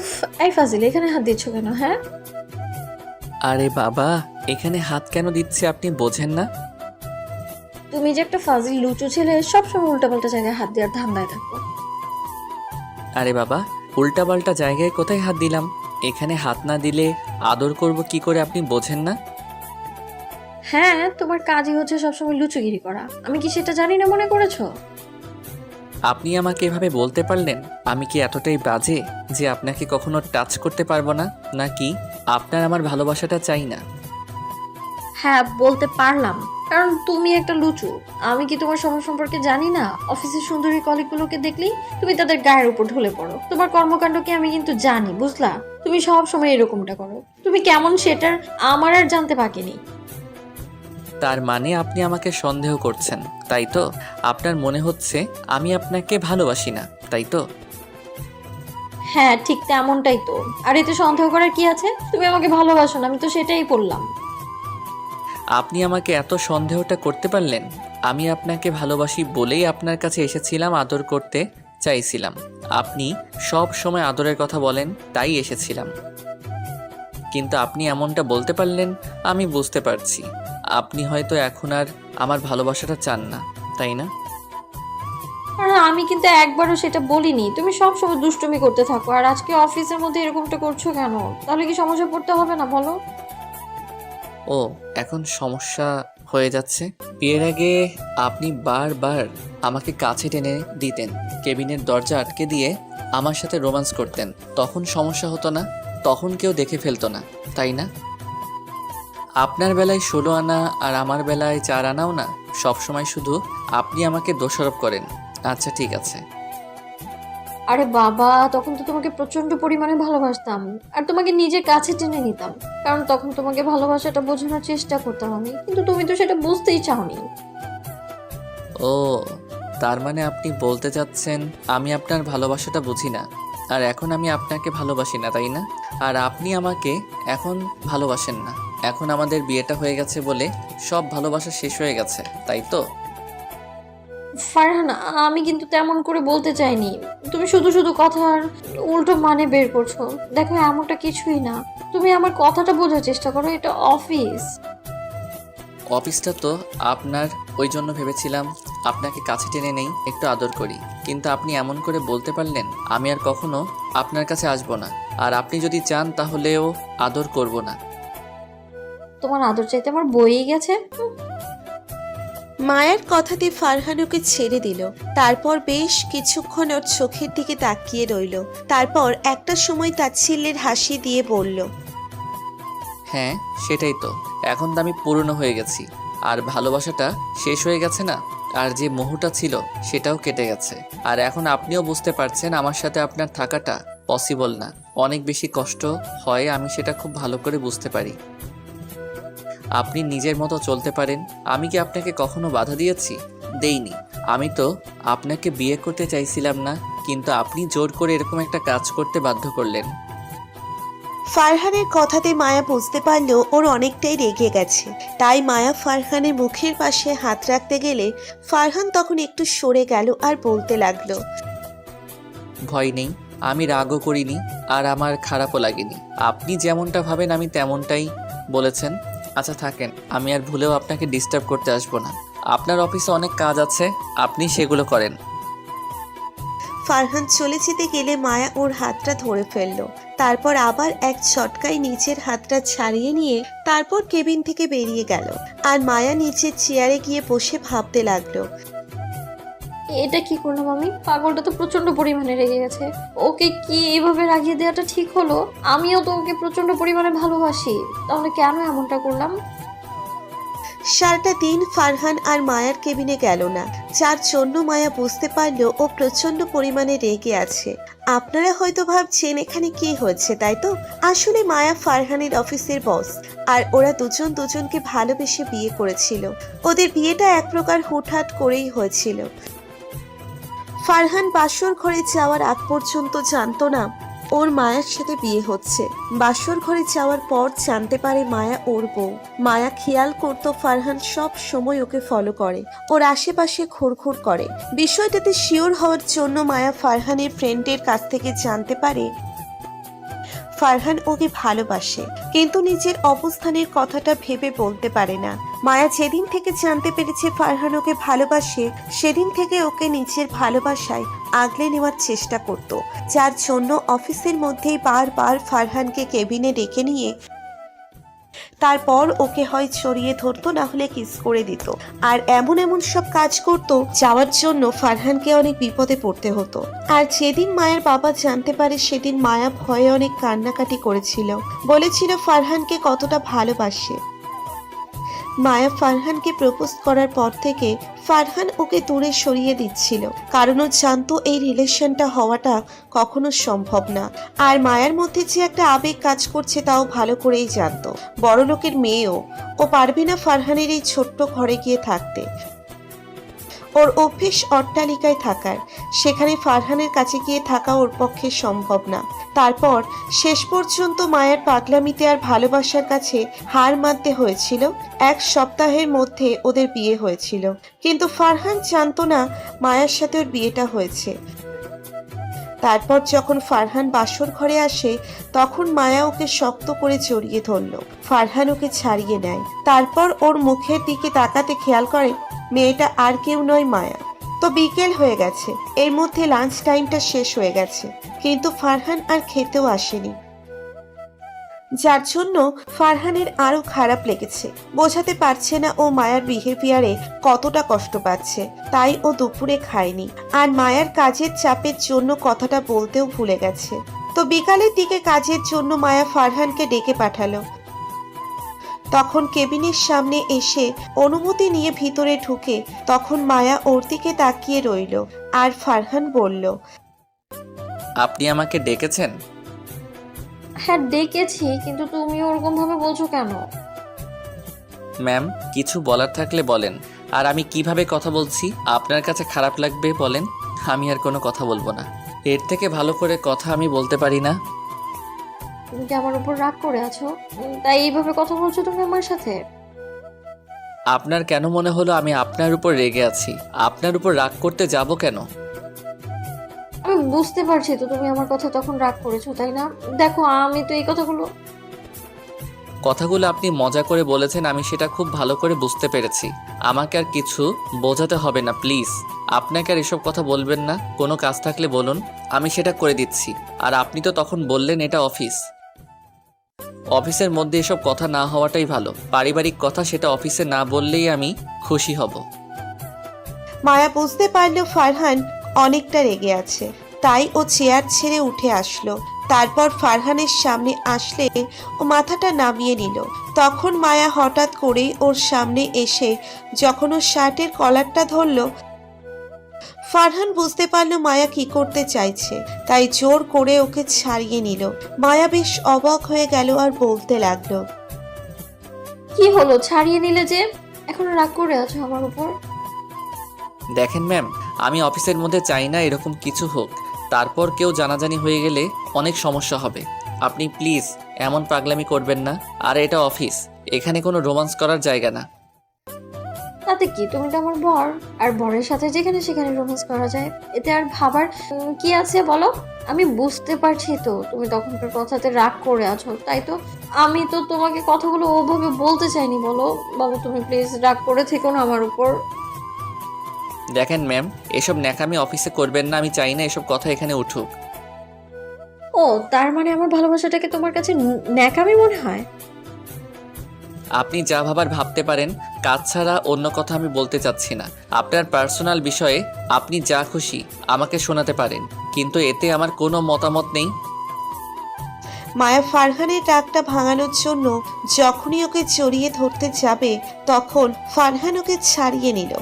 উফ এই ফাজিল এখানে হাত দিচ্ছ কেন হ্যাঁ? আরে বাবা এখানে হাত কেন দিচ্ছে আপনি বোঝেন না? তুমি যে একটা ফাজিল লুচু ছেলে সবসময় উল্টাপাল্টা জায়গায় হাত দেওয়ার ধান্দায় থাকো আরে বাবা উল্টাপাল্টা জায়গায় কোথায় হাত দিলাম? এখানে হাত না দিলে আদর করব কি করে আপনি বোঝেন না? হ্যাঁ তোমার কাজই হচ্ছে সবসময় লুচুগিরি করা। আমি কি সেটা জানি না মনে করেছ? আপনি আমাকে এভাবে বলতে পারলেন, আমি কি এতটাই বাজে যে আপনাকে কখনো টাচ করতে পারব না? নাকি আপনার আমার ভালোবাসাটা চাই না? হ্যাঁ বলতে পারলাম। কারণ তুমি একটা লুচু। আমি কি তোমার সময় সম্পর্কে জানি না? অফিসের সুন্দরী কলিগগুলোকে দেখলেই তুমি তাদের গায়ের উপর ঢলে পড়ো। তোমার কর্মকাণ্ডকে আমি কিন্তু জানি, বুঝলা? তুমি সব সময় এরকমটা করো। তুমি কেমন সেটার আমার আর জানতে বাকিনি তার মানে আপনি আমাকে সন্দেহ করছেন তাই তো? আপনার মনে হচ্ছে আমি আপনাকে ভালোবাসি না তাই তো? হ্যাঁ ঠিক তেমনটাই তো। আর এতে সন্দেহ করার কি আছে? তুমি আমাকে ভালোবাসো না আমি তো সেটাই বললাম। আপনি আমাকে এত সন্দেহটা করতে পারলেন আমি আপনাকে ভালোবাসি বলেই আপনার কাছে এসেছিলাম আদর করতে চাইছিলাম। আপনি সব সময় আদরের কথা বলেন তাই এসেছিলাম। কিন্তু আপনি এমনটা বলতে পারলেন আমি বুঝতে পারছি। আপনি হয়তো এখন আর আমার ভালোবাসাটা চান না তাই না? আর আমি কিন্তু একবারও সেটা বলিনি। তুমি সব সময় দুষ্টুমি করতে থাকো আর আজকে অফিসের মধ্যে এরকমটা করছ কেন? তাহলে কি সমস্যা পড়তে হবে না বলো? ও এখন সমস্যা হয়ে যাচ্ছে। বিয়ের আগে আপনি বারবার আমাকে কাছে টেনে দিতেন। কেবিনের দরজা আটকে দিয়ে আমার সাথে রোমান্স করতেন। তখন সমস্যা হতো না? তখন কেউ দেখে ফেলতো না তাই না? আপনার বেলায় ষোলো আনা আর আমার বেলায় চার আনাও না সবসময় শুধু আপনি আমাকে দোষারোপ করেন। আচ্ছা ঠিক আছে। আরে বাবা তখন তো তোমাকে প্রচণ্ড পরিমাণে ভালোবাসতাম। আর তোমাকে নিজের কাছে টেনে নিতাম। কারণ তখন তোমাকে ভালোবাসাটা বোঝানোর চেষ্টা করতাম আমি। কিন্তু তুমি তো সেটা বুঝতেই চাওনি। ও তার মানে আপনি বলতে চাচ্ছেন আমি আপনার ভালোবাসাটা বুঝি না। আর এখন আমি আপনাকে ভালোবাসি না তাই না? আর আপনি আমাকে এখন ভালোবাসেন না। এখন আমাদের বিয়েটা হয়ে গেছে বলে সব ভালোবাসা শেষ হয়ে গেছে তাই তো? ফারহান আমি কিন্তু তেমন করে বলতে চাইনি। তুমি শুধু শুধু কথার উল্টো মানে বের করছ। দেখো এমনটা কিছুই না। তুমি আমার কথাটা বোঝার চেষ্টা করো এটা অফিস অফিসটা তো আপনার ওই জন্য ভেবেছিলাম আপনাকে কাছে টেনে নেই একটু আদর করি। কিন্তু আপনি এমন করে বলতে পারলেন আমি আর কখনো আপনার কাছে আসব না। আর আপনি যদি চান তাহলেও আদর করব না। তোমার আদর চাইতে আমার বইই গেছে। হুম, মায়ের কথাতে ফারহান ওকে ছেড়ে দিল। তারপর বেশ কিছুক্ষণ ওর চোখের দিকে তাকিয়ে রইল। তারপর একটা সময় তাচ্ছিল্যের হাসি দিয়ে বলল হ্যাঁ সেটাই তো। এখন তো আমি পুরনো হয়ে গেছি। আর ভালোবাসাটা শেষ হয়ে গেছে না? আর যে মোহটা ছিল, সেটাও কেটে গেছে। আর এখন আপনিও বুঝতে পারছেন আমার সাথে আপনার থাকাটা পসিবল না। অনেক বেশি কষ্ট হয়, আমি সেটা খুব ভালো করে বুঝতে পারি। আপনি নিজের মতো চলতে পারেন। আমি কি আপনাকে কখনো বাধা দিয়েছি? দেইনি। আমি তো আপনাকে বিয়ে করতে চাইছিলাম না, কিন্তু আপনি জোর করে এরকম একটা কাজ করতে বাধ্য করলেন। ফারহানের কথাতে মায়া বুঝতে পারল ওর অনেকটাই রেগে গেছে। তাই মায়া ফারহানের মুখের পাশে হাত রাখতে গেলে ফারহান তখন একটু সরে গেল আর বলতে লাগল ভয় নেই আমি রাগও করিনি আর আমার খারাপও লাগেনি। আপনি যেমনটা ভাবেন আমি তেমনটাই বলেছেন। আচ্ছা থাকেন আমি আর ভুলেও আপনাকে ডিস্টার্ব করতে আসব না। আপনার অফিসে অনেক কাজ আছে আপনি সেগুলো করেন। ফারহান চলে যেতে গেলে মায়া ওর হাতটা ধরে ফেলল। তারপর আবার এক ছটকায় নিচের হাতটা ছাড়িয়ে নিয়ে তারপর কেবিন থেকে বেরিয়ে গেল। আর মায়া নিচের চেয়ারে গিয়ে বসে ভাবতে লাগল। এটা কি করলাম আমি পাগলটা তো প্রচণ্ড পরিমাণে রেগে গেছে। ওকে কি এভাবে রাগিয়ে দেওয়াটা ঠিক হলো? আমিও তো ওকে প্রচণ্ড পরিমাণে ভালোবাসি। তাহলে কেন এমনটা করলাম? সারাটা দিন ফারহান আর মায়ার কেবিনে গেল না। যার জন্য মায়া বুঝতে পারল ও প্রচণ্ড পরিমাণে রেগে আছে। আপনারা হয়তো ভাবছেন, এখানে কি হচ্ছে তাই তো? আসলে মায়া ফারহানের অফিসের বস, আর ওরা দুজন দুজনকে ভালোবেসে বিয়ে করেছিল। ওদের বিয়েটা এক প্রকার হুটহাট করেই হয়েছিল। ফারহান বাসর ঘরে যাওয়ার আগ পর্যন্ত জানতো না ওর মায়ের সাথে বিয়ে হচ্ছে। বাসর ঘরে যাওয়ার পর জানতে পারে মায়া ওর বউ। মায়া খেয়াল করতো ফারহান সব সময় ওকে ফলো করে। ওর আশেপাশে ঘুরঘুর করে। বিষয়টাতে শিওর হওয়ার জন্য মায়া ফারহানের ফ্রেন্ডের কাছ থেকে জানতে পারে ফারহান ওকে ভালোবাসে, কিন্তু নিজের অবস্থানের কথাটা ভেবে বলতে পারে না। মায়া যেদিন থেকে জানতে পেরেছে ফারহান ওকে ভালোবাসে, সেদিন থেকে ওকে নিজের ভালোবাসায় আগলে নেওয়ার চেষ্টা করত। যার জন্য অফিসের মধ্যেই বারবার ফারহানকে কেবিনে ডেকে নিয়ে তারপর ওকে হয় ছড়িয়ে ধরতো, না হলে কিস করে দিত। আর এমন এমন সব কাজ করত, যাওয়ার জন্য ফারহানকে অনেক বিপদে পড়তে হতো। আর যেদিন মায়ের বাবা জানতে পারে, সেদিন মায়া ভয়ে অনেক কান্নাকাটি করেছিল। বলেছিল, ফারহানকে কতটা ভালোবাসে। মায়া ফারহানকে প্রপোজ করার পর থেকে ফারহান ওকে দূরে সরিয়ে দিচ্ছিল। কারণ ও জানতো এই রিলেশনটা হওয়াটা কখনো সম্ভব না। আর মায়ার মধ্যে যে একটা আবেগ কাজ করছে তাও ভালো করেই জানতো। বড়লোকের মেয়েও। ও পারবে না ফারহানের এই ছোট্ট ঘরে গিয়ে থাকতে। ওর অভ্যেস অট্টালিকায় থাকার। সেখানে ফারহানের কাছে গিয়ে থাকা ওর পক্ষে সম্ভব না। তারপর শেষ পর্যন্ত মায়ের পাগলামিতে আর ভালোবাসার কাছে হার মানতে হয়েছিল। এক সপ্তাহের মধ্যে ওদের বিয়ে হয়েছিল। কিন্তু ফারহান জানতো না মায়ের সাথে ওর বিয়েটা হয়েছে। তারপর যখন ফারহান বাসর ঘরে আসে, তখন মায়া ওকে শক্ত করে জড়িয়ে ধরল। ফারহান ওকে ছাড়িয়ে নেয়। তারপর ওর মুখের দিকে তাকাতে খেয়াল করে, মেয়েটা আর কেউ নয় মায়া। তো বিকেল হয়ে গেছে। এর মধ্যে লাঞ্চ টাইমটা শেষ হয়ে গেছে। কিন্তু ফারহান আর খেতেও আসেনি। যার জন্য ফারহানের আরও খারাপ লেগেছে। বোঝাতে পারছে না ও মায়ার বিহেভিয়ারে কতটা কষ্ট পাচ্ছে, তাই ও দুপুরে খায়নি। আর মায়ার কাজের চাপের জন্য কথাটা বলতেও ভুলে গেছে। তো বিকালের দিকে কাজের জন্য মায়া ফারহানকে ডেকে পাঠালো। তখন কেবিনের সামনে এসে অনুমতি নিয়ে ভিতরে ঢুকে তখন মায়া ওর দিকে তাকিয়ে রইল। আর ফারহান বলল, আপনি আমাকে ডেকেছেন? হ্যাঁ ডেকেছি কিন্তু তুমি ওরকম ভাবে বলছো কেন? ম্যাম কিছু বলার থাকলে বলেন। আর আমি কীভাবে কথা বলছি আপনার কাছে খারাপ লাগবে বলেন আমি আর কোনো কথা বলব না। এর থেকে ভালো করে কথা আমি বলতে পারি না। তুমি কি আমার উপর রাগ করে আছো? তাই এইভাবে কথা বলছো তুমি আমার সাথে? আপনার কেন মনে হলো আমি আপনার উপর রেগে আছি? আপনার উপর রাগ করতে যাব কেন? আমি বুঝতে পারছি তো তুমি আমার কথা তখন রাগ করেছ তাই না? দেখো আমি তো এই কথাগুলো কথাগুলো আপনি মজা করে বলেছেন আমি সেটা খুব ভালো করে বুঝতে পেরেছি। আমাকে আর কিছু বোঝাতে হবে না প্লিজ। আপনাকে আর এসব কথা বলবেন না কোনো কাজ থাকলে বলুন আমি সেটা করে দিচ্ছি। আর আপনি তো তখন বললেন এটা অফিস। অফিসের মধ্যে এসব কথা না হওয়াটাই ভালো। পারিবারিক কথা সেটা অফিসে না বললেই আমি খুশি হব। মায়া বুঝতে পারল ফারহান অনেকটা রেগে আছে। তাই ও চেয়ার ছেড়ে উঠে আসলো। তারপর ফারহানের সামনে আসলে ও মাথাটা নামিয়ে নিল। তখন মায়া হঠাৎ করেই ওর সামনে এসে যখন ওর শার্টের কলারটা ধরলো ফারহান বুঝতে পারল মায়া কি করতে চাইছে। তাই জোর করে ওকে ছাড়িয়ে নিল। মায়া বেশ অবাক হয়ে গেল আর বলতে লাগল কি হলো? ছাড়িয়ে নিলে যে? এখন রাগ করে আছো আমার উপর? দেখেন ম্যাম আমি অফিসের মধ্যে চাই না এরকম কিছু হোক। তারপর কেউ জানাজানি হয়ে গেলে অনেক সমস্যা হবে। আপনি প্লিজ, এমন পাগলামি করবেন না। আর এটা অফিস, এখানে কোনো রোমান্স করার জায়গা না। তাতে কি? তুমি তো আমার বর। আর বরের সাথে যেখানে সেখানে রোমান্স করা যায়, এতে আর ভাবার কি আছে বলো? আমি বুঝতে পারছি তো, তুমি তখনকার কথাতে রাগ করে আছো, তাই তো? আমি তো তোমাকে কথাগুলো ওভাবে বলতে চাইনি বলো। বাবু, তুমি প্লিজ রাগ করে থেকো না আমার উপর। দেখেন ম্যাম এসব ন্যাকামি অফিসে করবেন না আমি চাই না এসব কথা এখানে উঠুক। ও তার মানে আমার ভালোবাসাটাকে তোমার কাছে ন্যাকামি মনে হয়? আপনি যা ভাবার ভাবতে পারেন কাজ ছাড়া অন্য কথা আমি বলতে চাচ্ছি না। আপনার পার্সোনাল বিষয়ে আপনি যা খুশি আমাকে শোনাতে পারেন কিন্তু এতে আমার কোনো মতামত নেই। মায়া ফারহানের ডাকটা ভাঙানোর জন্য যখনই ওকে জড়িয়ে ধরতে যাবে তখন ফারহান ওকে ছাড়িয়ে নিল।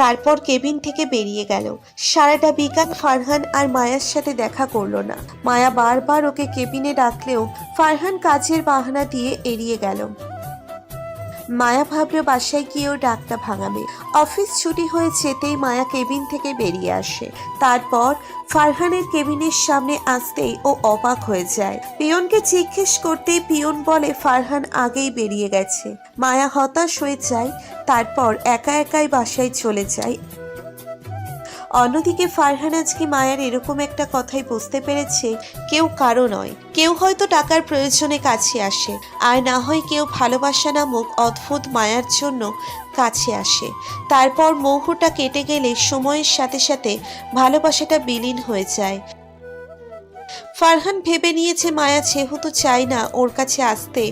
তারপর কেবিন থেকে বেরিয়ে গেল। সারাটা বিকাল ফারহান আর মায়ার সাথে দেখা করল না। মায়া বারবার ওকে কেবিনে ডাকলেও ফারহান কাজের বাহানা দিয়ে এড়িয়ে গেল। মায়া ভাবলো বাসায় গিয়েও ডাকটা ভাঙাবে। অফিস ছুটি হয়ে যেতেই মায়া কেবিন থেকে বেরিয়ে আসে। তারপর ফারহানের কেবিনের সামনে আসতেই ও অবাক হয়ে যায়। পিয়নকে জিজ্ঞেস করতেই পিয়ন বলে, ফারহান আগেই বেরিয়ে গেছে। মায়া হতাশ হয়ে যায়, তারপর একা একাই বাসায় চলে যায়। অন্যদিকে ফারহান আজকে মায়ার এরকম একটা কথাই বুঝতে পেরেছে, কেউ কারও নয়। কেউ হয়তো টাকার প্রয়োজনে কাছে আসে, আর না হয় কেউ ভালোবাসা নামক অদ্ভুত মায়ার জন্য কাছে আসে। তারপর মোহটা কেটে গেলে সময়ের সাথে সাথে ভালোবাসাটা বিলীন হয়ে যায়। ফারহান ভেবে নিয়েছে মায়া যেহেতু চায় না ওর কাছে আসতে,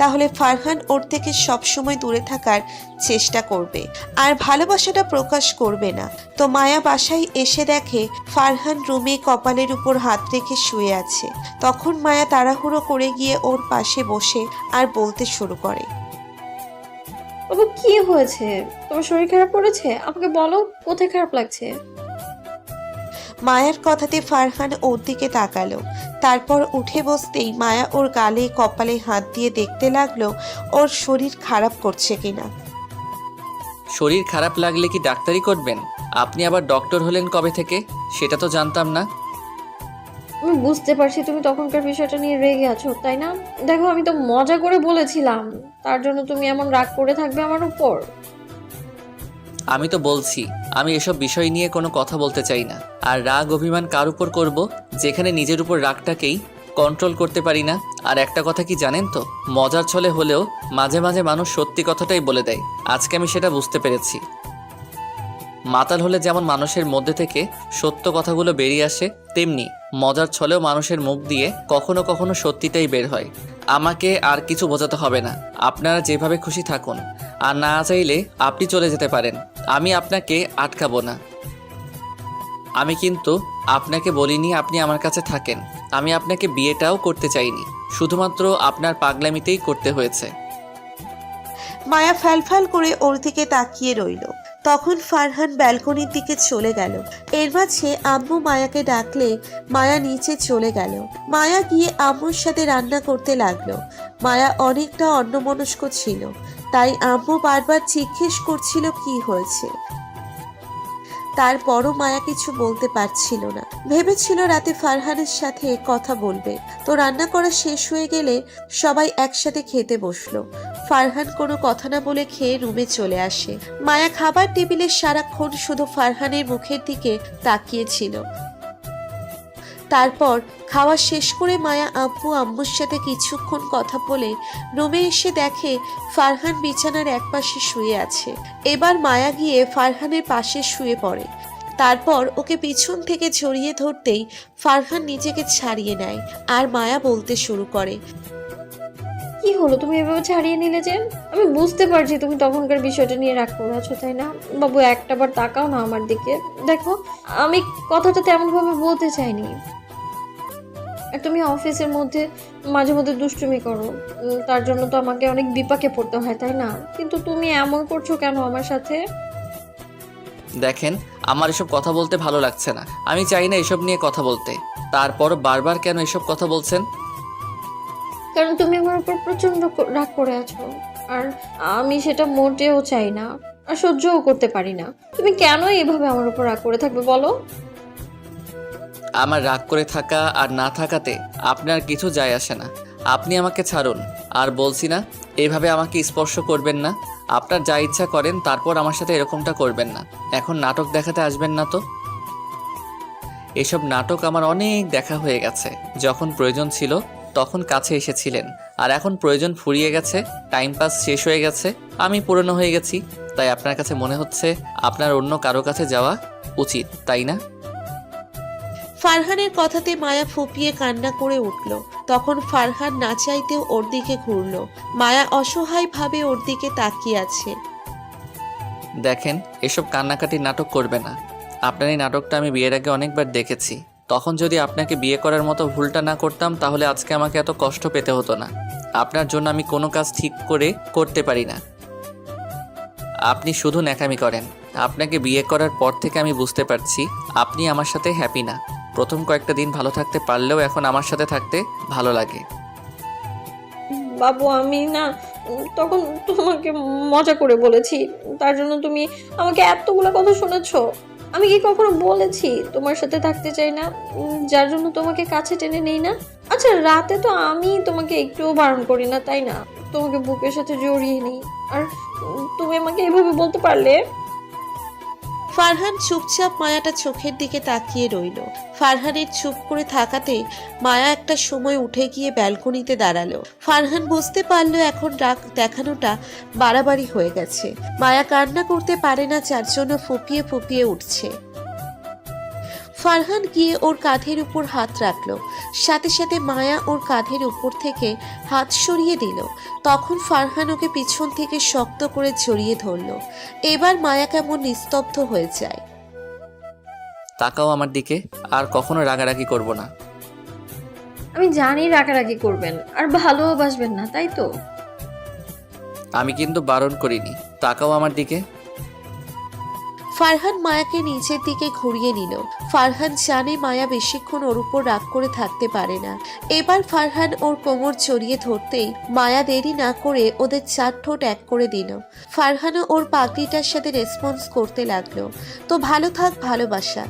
তাহলে ফারহান ওর থেকে সবসময় দূরে থাকার চেষ্টা করবে। আর ভালোবাসাটা প্রকাশ করবে না। তো মায়া বাসায় এসে দেখে ফারহান রুমে কপালের উপর হাত রেখে শুয়ে আছে। তখন মায়া তাড়াহুড়ো করে গিয়ে ওর পাশে বসে আর বলতে শুরু করে। কি হয়েছে? তোমার শরীর খারাপ করেছে? আমাকে বলো, কোথায় খারাপ লাগছে? মায়ার কথাতে ফারহান ওর দিকে তাকালো। তারপর উঠে বসতেই মায়া ওর গালে কপালে হাত দিয়ে দেখতে লাগল ওর শরীর খারাপ করছে কিনা। শরীর খারাপ লাগলে কি ডাক্তারি করবেন? আপনি আবার ডক্টর হলেন কবে থেকে? সেটা তো জানতাম না। আমি বুঝতে পারছি তুমি তখনকার বিষয়টা নিয়ে রেগে আছো তাই না? দেখো আমি তো মজা করে বলেছিলাম তার জন্য তুমি এমন রাগ করে থাকবে আমার উপর। আমি তো বলছি, আমি এসব বিষয় নিয়ে কোনো কথা বলতে চাই না। আর রাগ অভিমান কার উপর করব? যেখানে নিজের উপর রাগটাকেই কন্ট্রোল করতে পারি না। আর একটা কথা কি জানেন তো? মজার ছলে হলেও মাঝে মাঝে মানুষ সত্যি কথাটাই বলে দেয়। আজকে আমি সেটা বুঝতে পেরেছি। মাতাল হলে যেমন মানুষের মধ্যে থেকে সত্য কথাগুলো বেরিয়ে আসে, তেমনি মজার ছলেও মানুষের মুখ দিয়ে কখনো কখনো সত্যিটাই বের হয়। আমাকে আর কিছু বোঝাতে হবে না। আপনারা যেভাবে খুশি থাকুন। আর না চাইলে আপনি চলে যেতে পারেন। আমি আপনাকে আটকাবো না। আমি কিন্তু আপনাকে বলিনি আপনি আমার কাছে থাকেন। আমি আপনাকে বিয়েটাও করতে চাইনি। শুধুমাত্র আপনার পাগলামিতেই করতে হয়েছে। মায়া ফ্যালফ্যাল করে ওর দিকে তাকিয়ে রইল। তখন ফারহান ব্যালকনির দিকে চলে গেল। এর মাঝে আম্মু মায়াকে ডাকলে মায়া নিচে চলে গেল। মায়া গিয়ে আম্মুর সাথে রান্না করতে লাগল। মায়া অনেকটা অন্যমনস্ক ছিল। তাই আম্মু বারবার জিজ্ঞেস করছিল কি হয়েছে। তারপরও মায়া কিছু বলতে পারছিল না। ভেবেছিল রাতে ফারহানের সাথে কথা বলবে। তো রান্না করা শেষ হয়ে গেলে সবাই একসাথে খেতে বসল। ফারহান কোনো কথা না বলে খেয়ে রুমে চলে আসে। মায়া খাবার টেবিলে সারাক্ষণ শুধু ফারহানের মুখের দিকে তাকিয়েছিল। তারপর খাওয়া শেষ করে মায়া আব্বু আম্মুর সাথে কিছুক্ষণ কথা বলে রুমে এসে দেখে ফারহান বিছানার একপাশে শুয়ে আছে। এবার মায়া গিয়ে ফারহানের পাশে শুয়ে পড়ে। তারপর ওকে পিছন থেকে জড়িয়ে ধরতেই ফারহান নিজেকে ছাড়িয়ে নেয় আর মায়া বলতে শুরু করে। কি হলো? তুমি এভাবে ছাড়িয়ে নিলে যে? আমি বুঝতে পারছি তুমি তখনকার বিষয়টা নিয়ে রাগ করে আছো তাই না? বাবু, একটা বার তাকাও না আমার দিকে। দেখো, আমি কথাটা তেমন ভাবে বলতে চাইনি। তুমি অফিসের মধ্যে মাঝে মধ্যে দুষ্টুমি করো। তার জন্য তো আমাকে অনেক বিপাকে পড়তে হয়, তাই না? কিন্তু তুমি এমন করছ কেন আমার সাথে? দেখেন, আমার এসব কথা বলতে ভালো লাগছে না। আমি চাই না এসব নিয়ে কথা বলতে। তারপর বারবার কেন এসব কথা বলছেন? কারণ তুমি আমার উপর প্রচণ্ড ক- রাগ করে আছো। আর আমি সেটা মোটেও চাই না, আর সহ্যও করতে পারি না। তুমি কেন এভাবে আমার উপর রাগ করে থাকবে বলো? আমার রাগ করে থাকা আর না থাকাতে আপনার কিছু যায় আসে না। আপনি আমাকে ছাড়ুন, আর বলছি না, এভাবে আমাকে স্পর্শ করবেন না। আপনার যা ইচ্ছা করেন, তারপর আমার সাথে এরকমটা করবেন না। এখন নাটক দেখাতে আসবেন না তো? এসব নাটক আমার অনেক দেখা হয়ে গেছে, যখন প্রয়োজন ছিল তখন কাছে এসেছিলেন। আর এখন প্রয়োজন ফুরিয়ে গেছে টাইম পাস শেষ হয়ে গেছে আমি পুরনো হয়ে গেছি তাই আপনার কাছে মনে হচ্ছে আপনার অন্য কারও কাছে যাওয়া উচিত তাই না? ফারহানের কথাতে মায়া ফুপিয়ে কান্না করে উঠল। তখন ফারহান না চাইতেও ওর দিকে ঘুরল। মায়া অসহায়ভাবে ওর দিকে তাকিয়ে আছে। দেখেন এসব কান্নাকাটি নাটক করবে না। আপনার এই নাটকটা আমি বিয়ের আগে অনেকবার দেখেছি। তখন যদি আপনাকে বিয়ে করার মতো ভুলটা না করতাম, তাহলে আজকে আমাকে এত কষ্ট পেতে হতো না। আপনার জন্য আমি কোনো কাজ ঠিক করে করতে পারি না। আপনি শুধু ন্যাকামি করেন। আপনাকে বিয়ে করার পর থেকে আমি বুঝতে পারছি, আপনি আমার সাথে হ্যাপি না। প্রথম কয়েকটা দিন ভালো থাকতে পারলেও এখন আমার সাথে থাকতে ভালো লাগে। বাবু, আমি না, তখন তোমাকে মজা করে বলেছি। তার জন্য তুমি আমাকে এতগুলো কথা শুনেছো। আমি কি কখনো বলেছি তোমার সাথে থাকতে চাই না? যার জন্য তোমাকে কাছে টেনে নেই না? আচ্ছা রাতে তো আমি তোমাকে একটুও বারণ করি না, তাই না? তোমাকে বুকের সাথে জড়িয়ে নিই। আর তুমি আমাকে এভাবে বলতে পারলে? ফারহান চুপচাপ মায়াটা চোখের দিকে তাকিয়ে রইল। ফারহানের চুপ করে থাকাতে মায়া একটা সময় উঠে গিয়ে ব্যালকনিতে দাঁড়াল। ফারহান বুঝতে পারল এখন রাগ দেখানোটা বাড়াবাড়ি হয়ে গেছে। মায়া কান্না করতে পারে না, যার জন্য ফুপিয়ে ফুপিয়ে উঠছে। ফারহান গিয়ে ওর কাঁধের উপর হাত রাখল। সাথে সাথে মায়া ওর কাঁধের উপর থেকে হাত সরিয়ে দিল। তখন ফারহান ওকে পিছন থেকে শক্ত করে জড়িয়ে ধরলো। এবার মায়া কেমন নিস্তব্ধ হয়ে যায়। তাকাও আমার দিকে আর কখনো রাগারাগি করব না। আমি জানি রাগারাগি করবেন আর ভালোবাসবেন না তাই তো? আমি কিন্তু বারণ করিনি তাকাও আমার দিকে। ফারহান মায়াকে নিচের দিকে ঘুরিয়ে নিল। ফারহান জানে মায়া বেশিক্ষণ ওর উপর রাগ করে থাকতে পারে না। এবার ফারহান ওর কোমর চড়িয়ে ধরতেই মায়া দেরি না করে ওদের চার ঠোঁট এক করে দিল। ফারহানও ওর পাগড়িটার সাথে রেসপন্স করতে লাগল। তো ভালো থাক, ভালোবাসা।